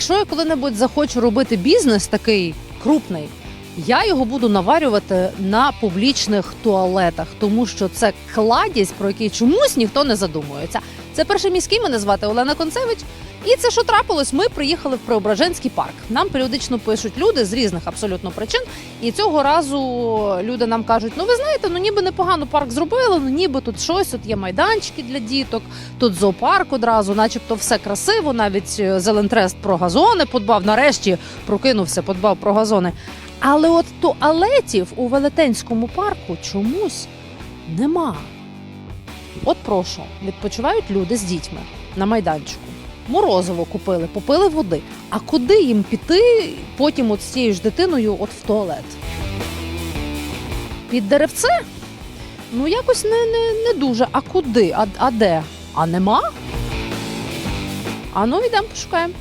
Якщо я коли-небудь захочу робити бізнес такий крупний, я його буду наварювати на публічних туалетах, тому що це кладість, про який чомусь ніхто не задумується. Це перший міський. Мене звати Олена Концевич. І це що трапилось? Ми приїхали в Преображенський парк. Нам періодично пишуть люди з різних абсолютно причин. І цього разу люди нам кажуть: ну ви знаєте, ну ніби непогано парк зробили, ну ніби тут щось, тут є майданчики для діток, тут зоопарк одразу, начебто все красиво. Навіть е, Зелентрест про газони подбав. Нарешті прокинувся, подбав про газони. Але от туалетів у Велетенському парку чомусь нема. От прошу, відпочивають люди з дітьми на майданчику. Морозиво купили, попили води. А куди їм піти потім от з цією ж дитиною от в туалет? Під деревце? Ну, якось не, не, не дуже. А куди? А, а де? А нема? А ну йдемо пошукаємо.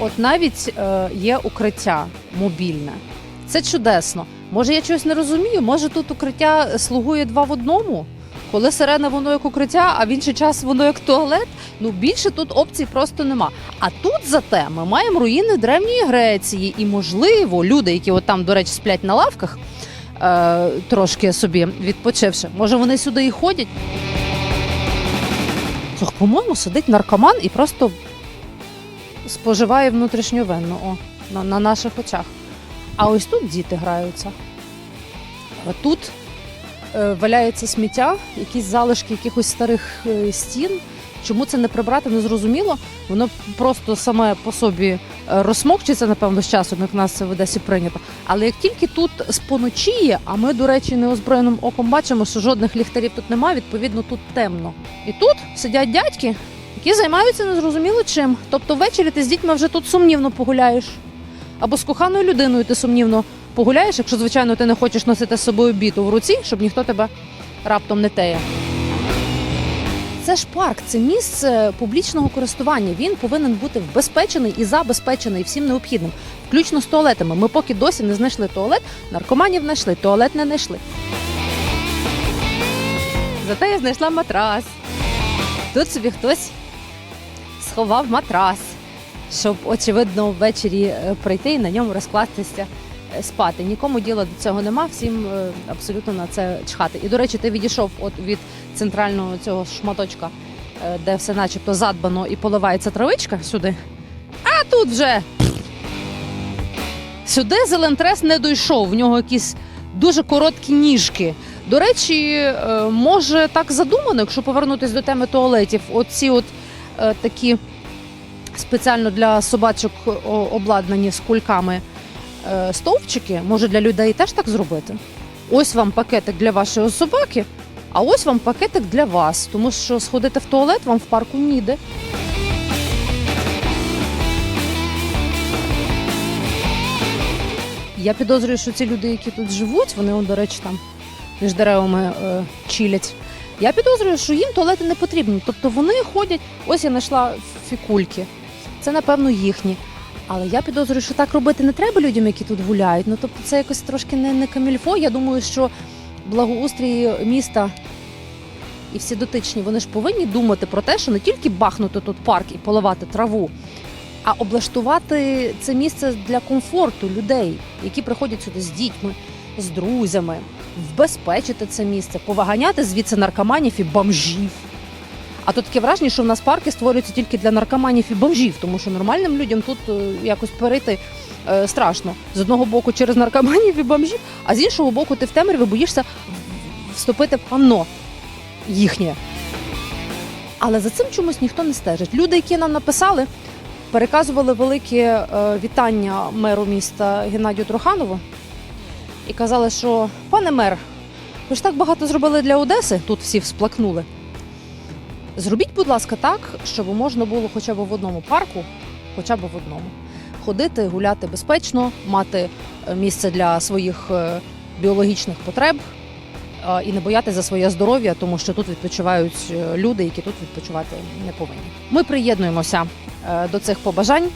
От навіть е, є укриття мобільне. Це чудесно. Може, я чогось не розумію? Може, тут укриття слугує два в одному? Коли сирена, воно як укриття, а в інший час воно як туалет. Ну більше тут опцій просто нема. А тут зате ми маємо руїни древньої Греції, і можливо, люди, які от там, до речі, сплять на лавках, е, трошки собі відпочивши, може вони сюди і ходять. По-моєму, сидить наркоман і просто споживає внутрішньовенно о, на, на наших очах. А ось тут діти граються. А тут валяється сміття, якісь залишки якихось старих е, стін. Чому це не прибрати, не зрозуміло. Воно просто саме по собі е, розсмокчиться, напевно, з часом, як нас це в Одесі прийнято. Але як тільки тут споночіє, а ми, до речі, неозброєним оком бачимо, що жодних ліхтарів тут немає, відповідно, тут темно. І тут сидять дядьки, які займаються незрозуміло чим. Тобто ввечері ти з дітьми вже тут сумнівно погуляєш. Або з коханою людиною ти сумнівно погуляєш, якщо, звичайно, ти не хочеш носити з собою біту в руці, щоб ніхто тебе раптом не теє. Це ж парк, це місце публічного користування. Він повинен бути вбезпечений і забезпечений всім необхідним, включно з туалетами. Ми поки досі не знайшли туалет, наркоманів знайшли, туалет не знайшли. Зате я знайшла матрас. Тут собі хтось сховав матрас, щоб, очевидно, ввечері е, прийти і на ньому розкластися спати. Нікому діла до цього нема, всім е, абсолютно на це чхати. І, до речі, ти відійшов от від центрального цього шматочка, е, де все начебто задбано і поливається травичка сюди. А тут вже сюди Зелентрес не дійшов. В нього якісь дуже короткі ніжки. До речі, е, може так задумано, якщо повернутися до теми туалетів, оці от такі спеціально для собачок обладнані з кульками стовпчики, може для людей теж так зробити. Ось вам пакетик для вашої собаки, а ось вам пакетик для вас, тому що сходити в туалет вам в парку ніде. Я підозрюю, що ці люди, які тут живуть, вони, до речі, там між деревами е, чилять. Я підозрюю, що їм туалети не потрібні. Тобто вони ходять, ось я знайшла фікульки. Це, напевно, їхні. Але я підозрюю, що так робити не треба людям, які тут гуляють. Ну тобто це якось трошки не, не камільфо. Я думаю, що благоустрій міста і всі дотичні, вони ж повинні думати про те, що не тільки бахнути тут парк і поливати траву, а облаштувати це місце для комфорту людей, які приходять сюди з дітьми, з друзями, вбезпечити це місце, поваганяти звідси наркоманів і бомжів. А тут таке враження, що в нас парки створюються тільки для наркоманів і бомжів, тому що нормальним людям тут е, якось перейти е, страшно. З одного боку через наркоманів і бомжів, а з іншого боку, ти в темряві боїшся вступити в панно їхнє. Але за цим чомусь ніхто не стежить. Люди, які нам написали, переказували велике вітання меру міста Геннадію Труханову і казали, що пане мер, ви ж так багато зробили для Одеси, тут всі всплакнули. Зробіть, будь ласка, так, щоб можна було хоча б в одному парку, хоча б в одному, ходити, гуляти безпечно, мати е, місце для своїх е, біологічних потреб і не боятися за своє здоров'я, тому що тут відпочивають е, люди, які тут відпочивати не повинні. Ми приєднуємося до цих побажань.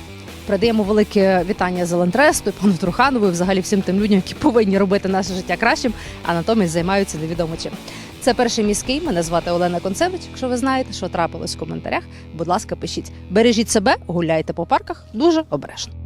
Передаємо велике вітання Зелентресту, пану Труханову і взагалі всім тим людям, які повинні робити наше життя кращим, а натомість займаються невідомо чим. Це перший міський. Мене звати Олена Концевич. Якщо ви знаєте, що трапилось в коментарях, будь ласка, пишіть. Бережіть себе, гуляйте по парках дуже обережно.